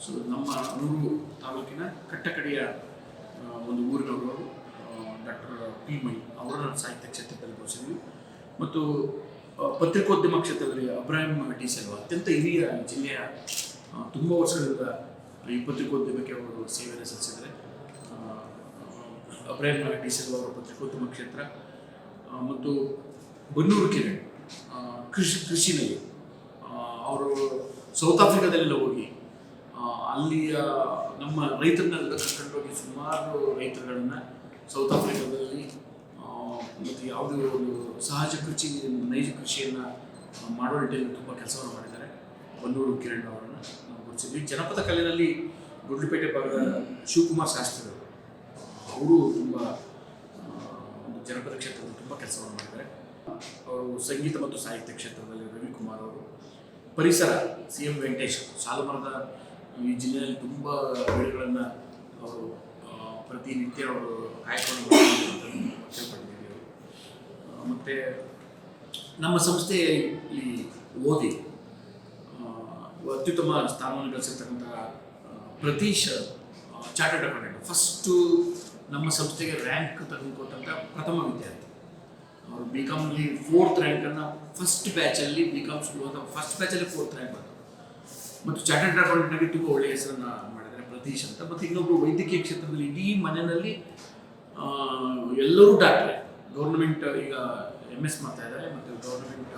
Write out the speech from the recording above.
So ನಮ್ಮ ನೂರು ತಾಲೂಕಿನ ಕಟ್ಟಕಡೆಯ ಒಂದು ಊರಿನವರು ಡಾಕ್ಟರ್ ಪಿ ಮೈ ಅವರನ್ನು ಸಾಹಿತ್ಯ ಕ್ಷೇತ್ರದಲ್ಲಿ ಬಳಸಿದ್ವಿ ಮತ್ತು ಪತ್ರಿಕೋದ್ಯಮ ಕ್ಷೇತ್ರದಲ್ಲಿ ಅಬ್ರಾಹಿಂ ಟಿ ಸೆಲ್ವ ಅತ್ಯಂತ ಹಿರಿಯ ಜಿಲ್ಲೆಯ ತುಂಬ ವರ್ಷಗಳಿಂದ ಈ ಪತ್ರಿಕೋದ್ಯಮಕ್ಕೆ ಅವರು ಸೇವೆಯನ್ನು ಸಲ್ಲಿಸಿದ್ದಾರೆ. ಆ, ಅಬ್ರಾಹಿಂ ಟಿ ಸೆಲ್ವ ಅವರ ಪತ್ರಿಕೋದ್ಯಮ ಕ್ಷೇತ್ರ ಮತ್ತು ಬನ್ನೂರು ಕಿರಣ್ ಕೃಷಿ ಕೃಷಿನಲ್ಲಿ ಅವರು ಸೌತ್ ಆಫ್ರಿಕಾದಲ್ಲೆಲ್ಲ ಹೋಗಿ ಅಲ್ಲಿಯ ನಮ್ಮ ರೈತರನ್ನ ಕರ್ಕೊಂಡೋಗಿ ಸುಮಾರು ರೈತರುಗಳನ್ನ ಸೌತ್ ಆಫ್ರಿಕಾದಲ್ಲಿ ಮತ್ತು ಯಾವುದೇ ಒಂದು ಸಹಜ ಕೃಷಿ, ನೈಜ ಕೃಷಿಯನ್ನು ಮಾಡೋ ನಿಟ್ಟಿನಲ್ಲಿ ತುಂಬ ಕೆಲಸವನ್ನು ಮಾಡಿದ್ದಾರೆ. ಬನ್ನೂರು ಕಿರಣ್ ಅವರನ್ನು ನಾವು ಗುರುತಿಸಿದ್ವಿ. ಜನಪದ ಕಲೆಯಲ್ಲಿ ಗುಡ್ಲುಪೇಟೆ ಭಾಗದ ಶಿವಕುಮಾರ್ ಶಾಸ್ತ್ರಿ ಅವರು ತುಂಬ ಜನಪದ ಕ್ಷೇತ್ರದಲ್ಲಿ ತುಂಬ ಕೆಲಸವನ್ನು ಮಾಡಿದ್ದಾರೆ. ಅವರು ಸಂಗೀತ ಮತ್ತು ಸಾಹಿತ್ಯ ಕ್ಷೇತ್ರದಲ್ಲಿ ರವಿಕುಮಾರ್ ಅವರು, ಪರಿಸರ, ಸಿ ಎಂ ವೆಂಕಟೇಶ್ ಸಾಲುಮರದ ಈ ಜಿಲ್ಲೆಯಲ್ಲಿ ತುಂಬ ಬೆಳೆಗಳನ್ನು ಅವರು ಪ್ರತಿನಿತ್ಯ ಅವರು ಕೇಳ್ಪಟ್ಟಿದ್ದೀವಿ ಮತ್ತು ನಮ್ಮ ಮತ್ತೆ ನಮ್ಮ ಸಂಸ್ಥೆಯಲ್ಲಿ ಓದಿ ಆ, ಅತ್ಯುತ್ತಮ ಸ್ಥಾನವನ್ನು ಗಳಿಸಿರ್ತಕ್ಕಂಥ ಆ, ಪ್ರತೀಶ್ ಚಾರ್ಟರ್ಡ್ ಅಕೌಂಟೆಂಟ್ ಫಸ್ಟು ನಮ್ಮ ಸಂಸ್ಥೆಗೆ ರ್ಯಾಂಕ್ ತೆಗೆದುಕೊಟ್ಟಂಥ ಪ್ರಥಮ ವಿದ್ಯಾರ್ಥಿ. ಅವರು ಬಿ ಕಾಮ್ಲಿ ಫೋರ್ತ್ ರ್ಯಾಂಕನ್ನು ಫಸ್ಟ್ ಬ್ಯಾಚಲ್ಲಿ ಬಿ ಕಾಮ್ ಸ್ಕೂಲ್ ಫಸ್ಟ್ ಬ್ಯಾಚಲ್ಲಿ ಫೋರ್ತ್ ರ್ಯಾಂಕ್ ಬಂತು ಮತ್ತು ಚಾರ್ಟರ್ಡ್ ಅಕೌಂಟೆಂಟ್ಗೆ ತುಂಬ ಒಳ್ಳೆಯ ಹೆಸರನ್ನು ಮಾಡಿದ್ದಾರೆ ಪ್ರತೀಶ್ ಅಂತ. ಮತ್ತು ಇನ್ನೊಬ್ಬರು ವೈದ್ಯಕೀಯ ಕ್ಷೇತ್ರದಲ್ಲಿ ಇಡೀ ಮನೆಯಲ್ಲಿ ಎಲ್ಲರೂ ಡಾಕ್ಟ್ರೆ. ಗೌರ್ಮೆಂಟ್ ಈಗ ಎಂ ಎಸ್ ಮಾಡ್ತಾ ಇದ್ದಾರೆ, ಮತ್ತು ಗೌರ್ಮೆಂಟ್